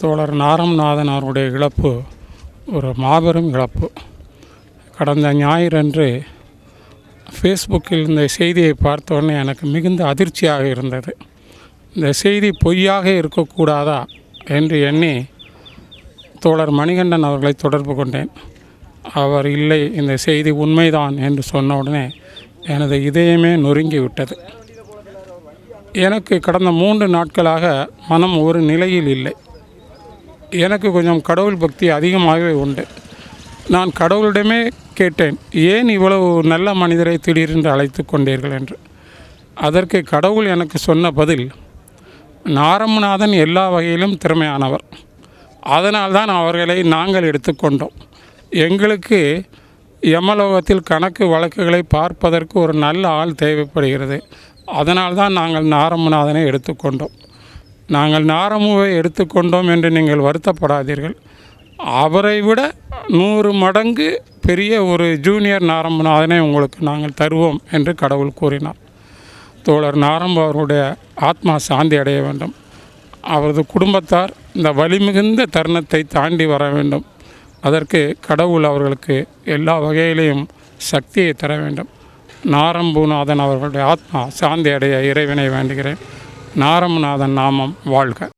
தோழர் நாரம்நாதன் அவருடைய இழப்பு ஒரு மாபெரும் இழப்பு. கடந்த ஞாயிறன்று ஃபேஸ்புக்கில் இந்த செய்தியை பார்த்த உடனே எனக்கு மிகுந்த அதிர்ச்சியாக இருந்தது. இந்த செய்தி பொய்யாக இருக்கக்கூடாதா என்று எண்ணி தோழர் மணிகண்டன் அவர்களை தொடர்பு கொண்டேன். அவர் இல்லை இந்த செய்தி உண்மைதான் என்று சொன்ன உடனே எனது இதயமே நொறுங்கி விட்டது. எனக்கு கடந்த மூன்று நாட்களாக மனம் ஒரு நிலையில் இல்லை. எனக்கு கொஞ்சம் கடவுள் பக்தி அதிகமாகவே உண்டு. நான் கடவுளிடமே கேட்டேன் ஏன் இவ்வளவு நல்ல மனிதரை திடீரென்று அழைத்து கொண்டீர்கள்? என்று. அதற்கு கடவுள் எனக்கு சொன்ன பதில் நாரமநாதன் எல்லா வகையிலும் திறமையானவர். அதனால்தான் அவர்களை நாங்கள் எடுத்துக்கொண்டோம் எங்களுக்கு யமலோகத்தில் கணக்கு வழக்குகளை பார்ப்பதற்கு ஒரு நல்ல ஆள் தேவைப்படுகிறது. அதனால்தான் நாங்கள் நாரமநாதனை எடுத்துக்கொண்டோம் நாங்கள் நாரமுவை எடுத்துக்கொண்டோம் என்று நீங்கள் வருத்தப்படாதீர்கள். அவரை விட நூறு மடங்கு பெரிய ஒரு ஜூனியர் நாரம்பநாதனை உங்களுக்கு நாங்கள் தருவோம் என்று கடவுள் கூறினார். தோழர் நாரம்பு அவருடைய ஆத்மா சாந்தி அடைய வேண்டும். அவரது குடும்பத்தார் இந்த வலிமிகுந்த தருணத்தை தாண்டி வர வேண்டும். அதற்கு கடவுள் அவர்களுக்கு எல்லா வகையிலையும் சக்தியை தர வேண்டும். நாரம்புநாதன் அவர்களுடைய ஆத்மா சாந்தி அடைய இறைவனை வேண்டுகிறேன். நாரமநாதன் நாமம் வாழ்க.